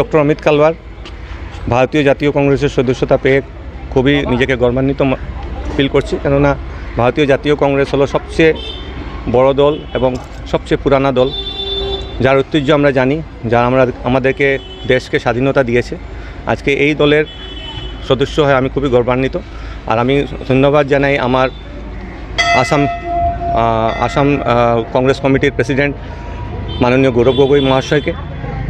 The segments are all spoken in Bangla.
ডক্টর অমিত কালওয়ার ভারতীয় জাতীয় কংগ্রেসের সদস্যতা পেয়ে খুবই নিজেকে গর্বান্বিত ফিল করছি। কেননা ভারতীয় জাতীয় কংগ্রেস হলো সবচেয়ে বড় দল এবং সবচেয়ে পুরানা দল। যার ঐতিহ্য আমরা জানি, যা আমরা আমাদেরকে দেশকে স্বাধীনতা দিয়েছে। আজকে এই দলের সদস্য হয়ে আমি খুবই গর্বান্বিত। আর আমি ধন্যবাদ জানাই আমার আসাম আসাম কংগ্রেস কমিটির প্রেসিডেন্ট মাননীয় গৌরব গগৈ মহাশয়কে।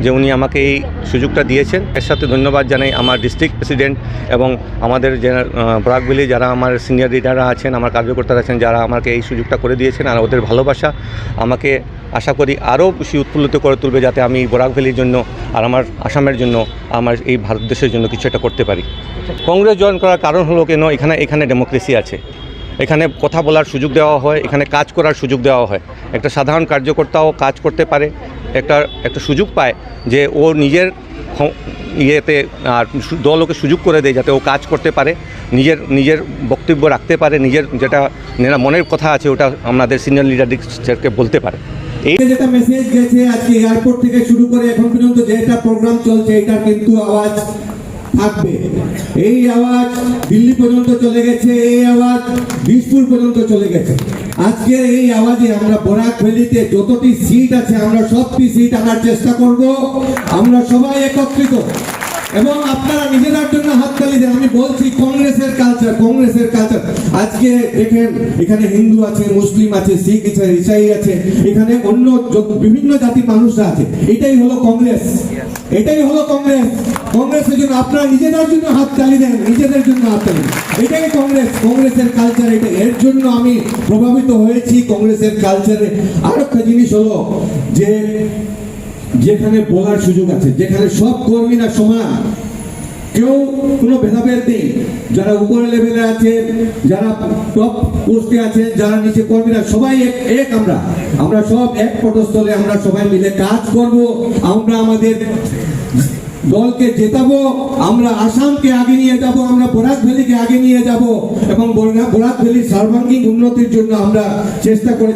যে উনি আমাকে এই সুযোগটা দিয়েছেন। এর সাথে ধন্যবাদ জানাই আমার ডিস্ট্রিক্ট প্রেসিডেন্ট এবং আমাদের যে ব্রাকভ্যালি যারা আমার সিনিয়র লিডাররা আছেন, আমার কার্যকর্তারা আছেন, যারা আমাকে এই সুযোগটা করে দিয়েছেন আর ওদের ভালোবাসা। আমাকে আশা করি আরও বেশি উৎফুল্লিত করে তুলবে যাতে আমি বরাক ভ্যালির জন্য আর আমার আসামের জন্য, আমার এই ভারত দেশের জন্য কিছু একটা করতে পারি। কংগ্রেস জয়েন করার কারণ হলো কেন? এখানে এখানে ডেমোক্রেসি আছে। এখানে কথা বলার সুযোগ দেওয়া হয়, এখানে কাজ করার সুযোগ দেওয়া হয়। একটা সাধারণ কার্যকর্তাও কাজ করতে পারে, একটা একটা সুযোগ পায় যে ও নিজের ইয়েতে আর দল ওকে সুযোগ করে দেয় যাতে ও কাজ করতে পারে, নিজের নিজের বক্তব্য রাখতে পারে, নিজের যেটা মনের কথা আছে ওটা আমাদের সিনিয়র লিডারদেরকে বলতে পারে। এই যেটা মেসেজ গেছে আজকে এয়ারপোর্ট থেকে শুরু করে এখন পর্যন্ত যেটা প্রোগ্রাম চলছে এটার কিন্তু আওয়াজ থাকবে। এই আওয়াজ দিল্লি পর্যন্ত চলে গেছে, এই আওয়াজ বিশপুর পর্যন্ত চলে গেছে। আজকে এই আওয়াজে আমরা বরাক ভ্যালিতে যতটি সিট আছে, আমরা সবটি সিট আনার চেষ্টা করব। আমরা সবাই একত্রিত। এবং আপনারা নিজেদের জন্য হাততালি দেন। আমি বলছি, কংগ্রেসের কালচার কংগ্রেসের কালচার আজকে দেখেন, এখানে হিন্দু আছে, মুসলিম আছে, শিখ আছে, ইসাই আছে, এখানে অন্য বিভিন্ন জাতির মানুষরা আছে। এটাই হলো কংগ্রেস। এটাই হলো কংগ্রেস। কংগ্রেসের জন্য আপনারা নিজেদের জন্য হাত হাততালি দেন, নিজেদের জন্য হাততালি দেন। এটাই কংগ্রেস। কংগ্রেসের কালচার এটা। এর জন্য আমি প্রভাবিত হয়েছি কংগ্রেসের কালচারে আর একটা জিনিস হলো যে যেখানে বলার সুযোগ আছে, যেখানে সব কর্মীরা সমান, কেউ কোনো ভেদাভেদ নেই। যারা উপরে লেভেলে আছে, যারা টপ পোস্টে আছে, যারা নিচে কর্মীরা, সবাই এক এক আমরা। আমরা সব এক পটস্থলে আমরা সবাই মিলে কাজ করব, আমরা আমাদের দলকে জেতাবো, আমরা আসামকে আগে নিয়ে যাব, আমরা বরাক ভ্যালিকে আগে নিয়ে যাব, এবং বরাক ভ্যালির সর্বাঙ্গীন উন্নতির জন্য আমরা চেষ্টা করে